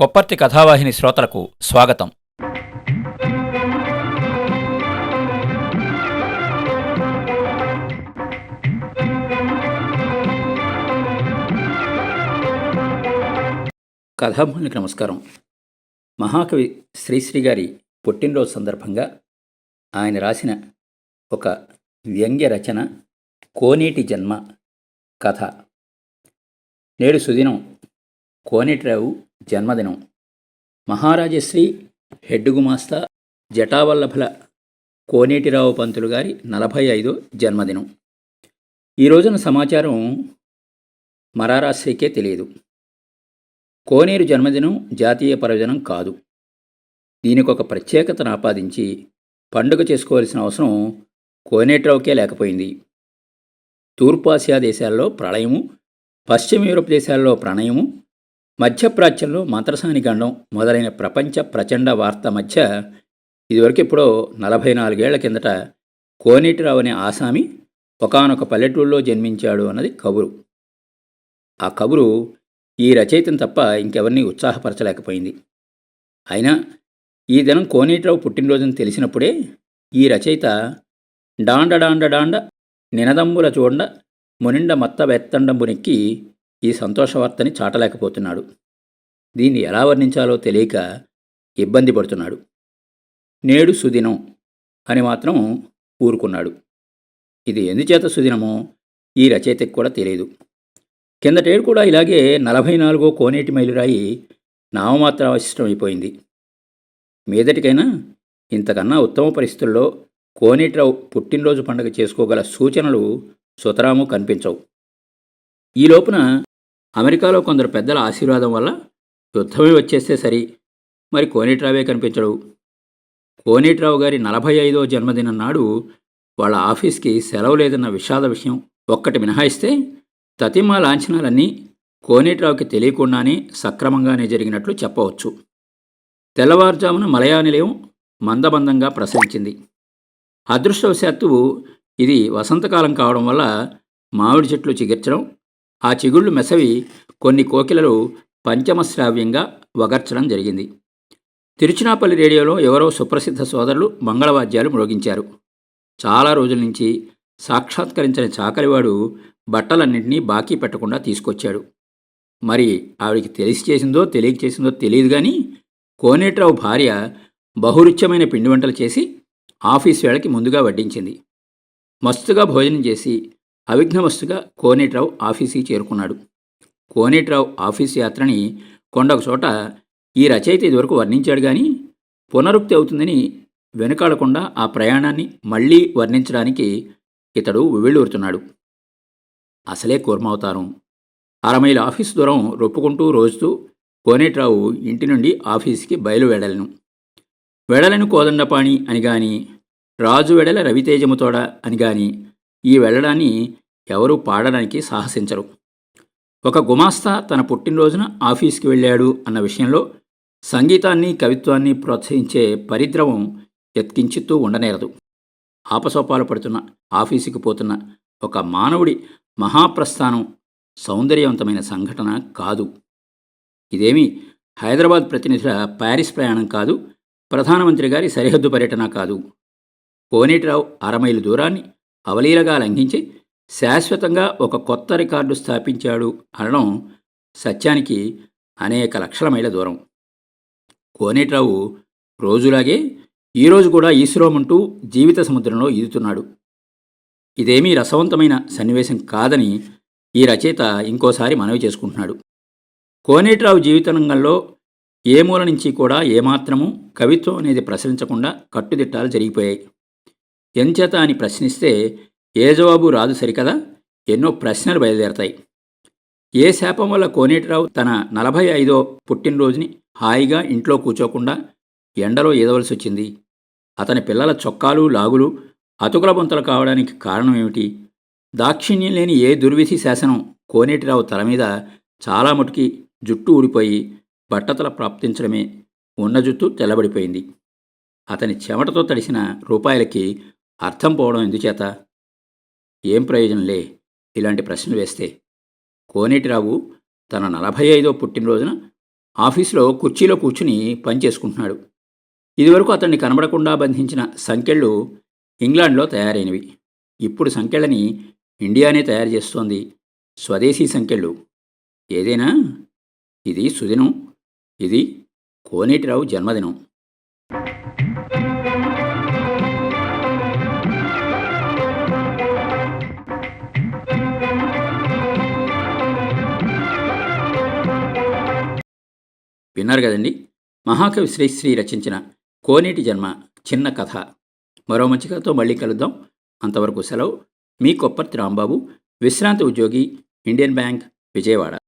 కొప్పర్తి కథావాహిని శ్రోతలకు స్వాగతం. కథాభూమికి నమస్కారం. మహాకవి శ్రీశ్రీ గారి పుట్టినరోజు సందర్భంగా ఆయన రాసిన ఒక వ్యంగ్య రచన కోనేటి జన్మ కథ. నేడు సుదినం కోనేటిరావు జన్మదినం. మహారాజశ్రీ హెడ్ గుమాస్తా జటావల్లభల కోనేటిరావు పంతులు గారి నలభై ఐదో జన్మదినం. ఈ రోజున సమాచారం మరారాశ్రీకే తెలియదు. కోనేరు జన్మదినం జాతీయ పర్వదినం కాదు. దీనికి ఒక ప్రత్యేకతను ఆపాదించి పండుగ చేసుకోవాల్సిన అవసరం కోనేటిరావుకే లేకపోయింది. తూర్పాసియా దేశాల్లో ప్రళయము పశ్చిమ యూరప్ దేశాల్లో ప్రణయము మధ్యప్రాచ్యంలో మంత్రసాని గండం మొదలైన ప్రపంచ ప్రచండ వార్త మధ్య ఇదివరకు ఎప్పుడో నలభై నాలుగేళ్ళ కిందట కోనేటిరావు అనే ఆసామి ఒకానొక పల్లెటూళ్ళలో జన్మించాడు అన్నది కబురు. ఆ కబురు ఈ రచయితను తప్ప ఇంకెవరిని ఉత్సాహపరచలేకపోయింది. అయినా ఈ దినం కోనేటిరావు పుట్టినరోజుని తెలిసినప్పుడే ఈ రచయిత డాండ డాండ డాండ నినదంబుల చూడండ మునిండ మత్త వెత్తండంబునెక్కి ఈ సంతోషవార్తని చాటలేకపోతున్నాడు. దీన్ని ఎలా వర్ణించాలో తెలియక ఇబ్బంది పడుతున్నాడు. నేడు సుదినం అని మాత్రం ఊరుకున్నాడు. ఇది ఎందుచేత సుదినమో ఈ రచయితకి కూడా తెలియదు కిందటేడు కూడా ఇలాగే నలభై నాలుగో కోనేటి మైలురాయి నామమాత్ర అవశిష్టమైపోయింది. మీదటికైనా ఇంతకన్నా ఉత్తమ పరిస్థితుల్లో కోనేటిరావు పుట్టినరోజు పండుగ చేసుకోగల సూచనలు సుతరాము కనిపించవు. ఈ లోపున అమెరికాలో కొందరు పెద్దల ఆశీర్వాదం వల్ల యుద్ధమే వచ్చేస్తే సరి. మరి కోనేట్రావే కనిపించడు. కోనేటరావు గారి నలభై ఐదో జన్మదినం నాడు వాళ్ళ ఆఫీస్కి సెలవు లేదన్న విషాద విషయం ఒక్కటి మినహాయిస్తే తతిమా లాంఛనాలన్నీ కోనేటిరావుకి తెలియకుండానే సక్రమంగానే జరిగినట్లు చెప్పవచ్చు. తెల్లవారుజామున మలయా నిలయం మందమందంగా ప్రసరించింది. అదృష్టవశాత్తు ఇది వసంతకాలం కావడం వల్ల మామిడి చెట్లు చిగిర్చడం ఆ చిగుళ్ళు మెసవి కొన్ని కోకిలలు పంచమశ్రావ్యంగా వగర్చడం జరిగింది. తిరుచినాపల్లి రేడియోలో ఎవరో సుప్రసిద్ధ సోదరులు మంగళవాద్యాలు మ్రోగించారు. చాలా రోజుల నుంచి సాక్షాత్కరించని చాకలివాడు బట్టలన్నింటినీ బాకీ పెట్టకుండా తీసుకొచ్చాడు. మరి ఆవిడికి తెలిసి చేసిందో తెలియక చేసిందో తెలియదు కానీ కోనేటిరావు భార్య బహురుచ్యమైన పిండి వంటలు చేసి ఆఫీస్ వేళకి ముందుగా వడ్డించింది. మస్తుగా భోజనం చేసి అవిఘ్నవస్తుగా కోనేటిరావు ఆఫీస్కి చేరుకున్నాడు. కోనేటిరావు ఆఫీస్ యాత్రని కొండొక చోట ఈ రచయిత ఇదివరకు వర్ణించాడు కానీ పునరుక్తి అవుతుందని వెనుకాడకుండా ఆ ప్రయాణాన్ని మళ్ళీ వర్ణించడానికి ఇతడు వెళ్ళూరుతున్నాడు అసలే కూర్మావతారం. అరమైల ఆఫీస్ దూరం రొప్పుకుంటూ రోజుతూ కోనేటిరావు ఇంటి నుండి ఆఫీస్కి బయలువెడలను. వెడలను వెడలను కోదండపాణి అని గాని రాజు వెడల రవితేజముతోడ అని గాని ఈ వెళ్ళడాన్ని ఎవరూ పాడడానికి సాహసించరు. ఒక గుమాస్తా తన పుట్టినరోజున ఆఫీస్కి వెళ్ళాడు అన్న విషయంలో సంగీతాన్ని కవిత్వాన్ని ప్రోత్సహించే పరిద్రవం ఎత్కించుతూ ఉండనేరదు. ఆపసోపాలు పడుతున్న ఆఫీసుకి పోతున్న ఒక మానవుడి మహాప్రస్థానం సౌందర్యవంతమైన సంఘటన కాదు. ఇదేమి హైదరాబాద్ ప్రతినిధుల ప్యారిస్ ప్రయాణం కాదు ప్రధానమంత్రి గారి సరిహద్దు పర్యటన కాదు. కోనేటిరావు అరమైలు దూరాన్ని అవలీలగా లంఘించి శాశ్వతంగా ఒక కొత్త రికార్డు స్థాపించాడు అనడం సత్యానికి అనేక లక్షల మైళ్ళ దూరం. కోనేటిరావు రోజులాగే ఈరోజు కూడా ఈశ్వరోమంటూ జీవిత సముద్రంలో ఈదుతున్నాడు. ఇదేమీ రసవంతమైన సన్నివేశం కాదని ఈ రచయిత ఇంకోసారి మనవి చేసుకుంటున్నాడు. కోనేటిరావు జీవితరంగంలో ఏ మూల నుంచి కూడా ఏమాత్రము కవిత్వం అనేది ప్రసరించకుండా కట్టుదిట్టాలు జరిగిపోయాయి. ఎంచేత అని ప్రశ్నిస్తే ఏ జవాబు రాదు సరికదా? ఎన్నో ప్రశ్నలు బయలుదేరతాయి. ఏ శాపం వల్ల కోనేటిరావు తన నలభై ఐదో పుట్టినరోజుని హాయిగా ఇంట్లో కూర్చోకుండా ఎండలో ఈదవలసి వచ్చింది అతని పిల్లల చొక్కాలు లాగులు అతుకుల బొంతలు కావడానికి కారణం ఏమిటి? దాక్షిణ్యం లేని ఏ దుర్విధి శాసనం కోనేటిరావు తల మీద చాలా మటుకి జుట్టు ఊడిపోయి బట్టతల ప్రాప్తించడమే ఉన్న జుట్టు తెల్లబడిపోయింది. అతని చెమటతో తడిసిన రూపాయలకి అర్థం పోవడం ఎందుచేత? ఏం ప్రయోజనంలే? ఇలాంటి ప్రశ్నలు వేస్తే. కోనేటిరావు తన నలభై ఐదో పుట్టినరోజున ఆఫీసులో కుర్చీలో కూర్చుని పనిచేసుకుంటున్నాడు ఇదివరకు అతన్ని కనబడకుండా బంధించిన సంకెళ్ళు ఇంగ్లాండ్లో తయారైనవి. ఇప్పుడు సంకెళ్ళని ఇండియానే తయారు చేస్తోంది స్వదేశీ సంఖ్యలు ఏదైనా? ఇది సుదినం. ఇది కోనేటిరావు జన్మదినం. విన్నారు కదండి. మహాకవి శ్రీశ్రీ రచించిన కోనేటి జన్మ చిన్న కథ. మరో మంచి కథతో మళ్ళీ కలుద్దాం. అంతవరకు సెలవు. మీ కొప్పర్తి రాంబాబు విశ్రాంతి ఉద్యోగి ఇండియన్ బ్యాంక్ విజయవాడ.